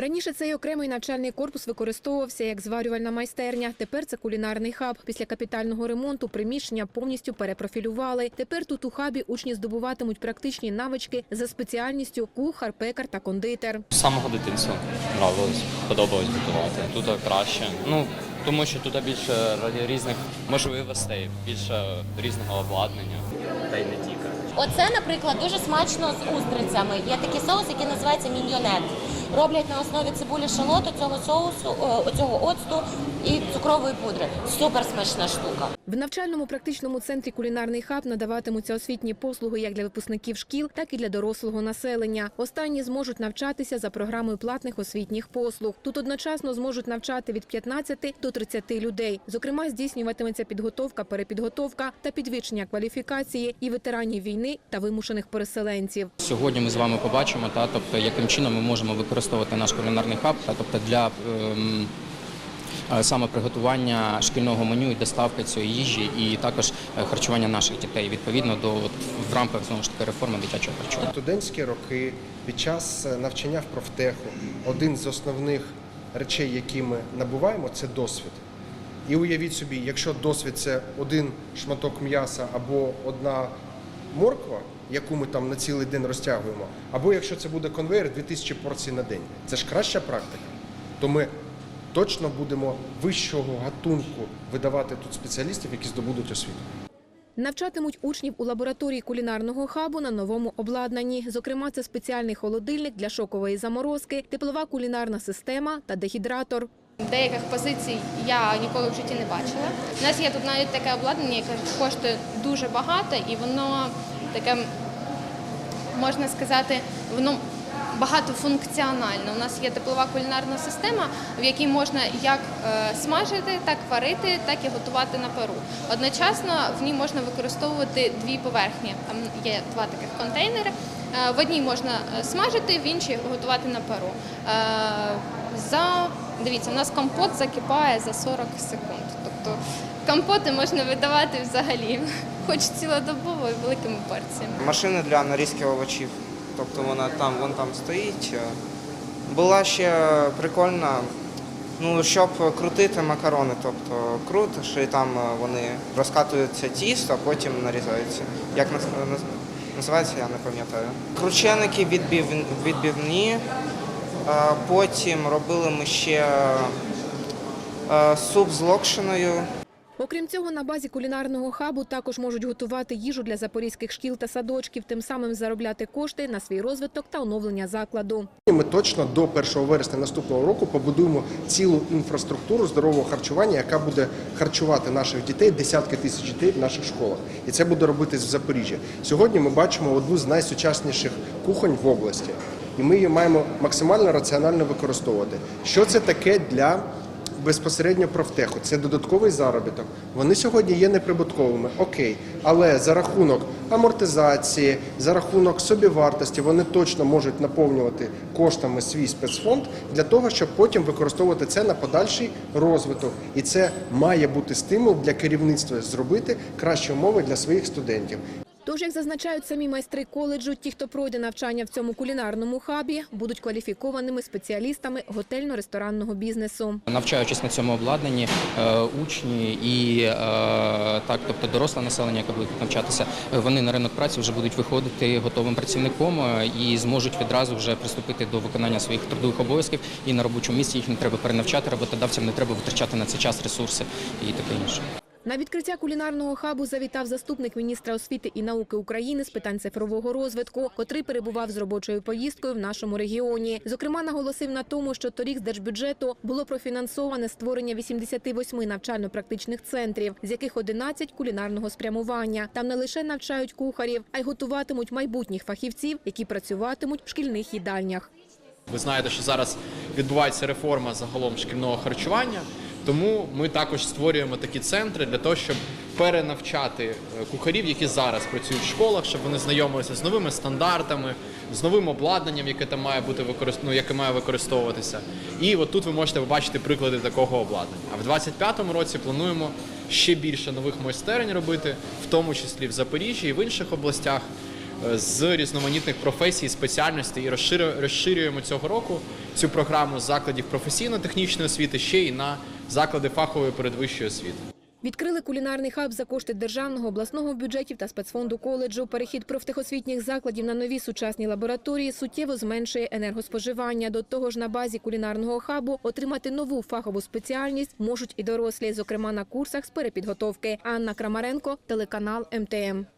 Раніше цей окремий навчальний корпус використовувався як зварювальна майстерня. Тепер це кулінарний хаб. Після капітального ремонту приміщення повністю перепрофілювали. Тепер тут у хабі учні здобуватимуть практичні навички за спеціальністю кухар, пекар та кондитер. З самого дитинства нравилось, подобалось готувати. Тут краще. Ну тому що тут більше різних можливостей, більше різного обладнання. Та й не тільки. Оце, наприклад, дуже смачно з устрицями. Є такий соус, який називається міньйонет. Роблять на основі цибулі шалоту цього соусу, цього оцту і цукрової пудри. Супер смачна штука. В навчальному практичному центрі кулінарний хаб надаватимуться освітні послуги як для випускників шкіл, так і для дорослого населення. Останні зможуть навчатися за програмою платних освітніх послуг. Тут одночасно зможуть навчати від 15 до 30 людей. Зокрема, здійснюватиметься підготовка, перепідготовка та підвищення кваліфікації і ветеранів війни та вимушених переселенців. Сьогодні ми з вами побачимо, та тобто яким чином ми можемо використовувати наш кулінарний хаб, тобто для ем, е, саме приготування шкільного меню і доставки цієї їжі, і також е, харчування наших дітей відповідно до в рамках знову ж таки реформи дитячого харчування. Студентські роки під час е, навчання в профтеху один з основних речей, які ми набуваємо, це досвід. І уявіть собі, якщо досвід це один шматок м'яса або одна морква, яку ми там на цілий день розтягуємо, або якщо це буде конвейер 2000 порцій на день, це ж краща практика. То ми точно будемо вищого гатунку видавати тут спеціалістів, які здобудуть освіту. Навчатимуть учнів у лабораторії кулінарного хабу на новому обладнанні. Зокрема, це спеціальний холодильник для шокової заморозки, теплова кулінарна система та дегідратор. Деяких позицій я ніколи в житті не бачила. У нас є тут навіть таке обладнання, яке коштує дуже багато, і воно таке, можна сказати, воно багатофункціональне. У нас є теплова кулінарна система, в якій можна як е, смажити, так варити, так і готувати на пару. Одночасно в ній можна використовувати дві поверхні. Там є два таких контейнери. Е, В одній можна е, смажити, в іншій готувати на пару. За дивіться, у нас компот закипає за 40 секунд. Тобто компоти можна видавати взагалі, хоч цілодобово і великими порціями. машини для нарізки овочів. Тобто вона там, вон там стоїть. Була ще прикольна, ну, щоб крутити макарони. Тобто крутиш і там вони розкатуються тісто, а потім нарізаються. Як наз- наз- називається, я не пам'ятаю. Крученики відбів, відбивні. А Потім робили ми ще е, суп з локшиною. Окрім цього, на базі кулінарного хабу також можуть готувати їжу для запорізьких шкіл та садочків, тим самим заробляти кошти на свій розвиток та оновлення закладу. Ми точно до 1 вересня наступного року побудуємо цілу інфраструктуру здорового харчування, яка буде харчувати наших дітей, десятки тисяч дітей в наших школах. І це буде робитись в Запоріжжі. Сьогодні ми бачимо одну з найсучасніших кухонь в області, і ми її маємо максимально раціонально використовувати. Що це таке для безпосередньо профтеху? Це додатковий заробіток. Вони сьогодні є неприбутковими, окей, але за рахунок амортизації, за рахунок собівартості вони точно можуть наповнювати коштами свій спецфонд для того, щоб потім використовувати це на подальший розвиток. І це має бути стимул для керівництва зробити кращі умови для своїх студентів. Тож, як зазначають самі майстри коледжу, ті, хто пройде навчання в цьому кулінарному хабі, будуть кваліфікованими спеціалістами готельно-ресторанного бізнесу. Навчаючись на цьому обладнанні, е, учні і е, так, тобто доросле населення, яке буде навчатися, е, вони на ринок праці вже будуть виходити готовим працівником і зможуть відразу вже приступити до виконання своїх трудових обов'язків. І на робочому місці їх не треба перенавчати, роботодавцям не треба витрачати на це час, ресурси і таке інше. На відкриття кулінарного хабу завітав заступник міністра освіти і науки України з питань цифрового розвитку, котрий перебував з робочою поїздкою в нашому регіоні. Зокрема, наголосив на тому, що торік з держбюджету було профінансоване створення 88 навчально-практичних центрів, з яких 11 кулінарного спрямування. Там не лише навчають кухарів, а й готуватимуть майбутніх фахівців, які працюватимуть в шкільних їдальнях. Ви знаєте, що зараз відбувається реформа загалом шкільного харчування, тому ми також створюємо такі центри для того, щоб перенавчати е, кухарів, які зараз працюють в школах, щоб вони знайомилися з новими стандартами, з новим обладнанням, яке там має бути використ... ну, яке має використовуватися. І от тут ви можете побачити приклади такого обладнання. А в 2025 році плануємо ще більше нових майстерень робити, в тому числі в Запоріжжі і в інших областях. е, з різноманітних професій, спеціальностей і розширю- розширюємо цього року цю програму з закладів професійно-технічної освіти ще й на заклади фахової передвищої освіти. Відкрили кулінарний хаб за кошти державного, обласного бюджетів та спецфонду коледжу. Перехід профтехосвітніх закладів на нові сучасні лабораторії суттєво зменшує енергоспоживання. До того ж, на базі кулінарного хабу отримати нову фахову спеціальність можуть і дорослі, зокрема на курсах з перепідготовки. Анна Крамаренко, телеканал МТМ.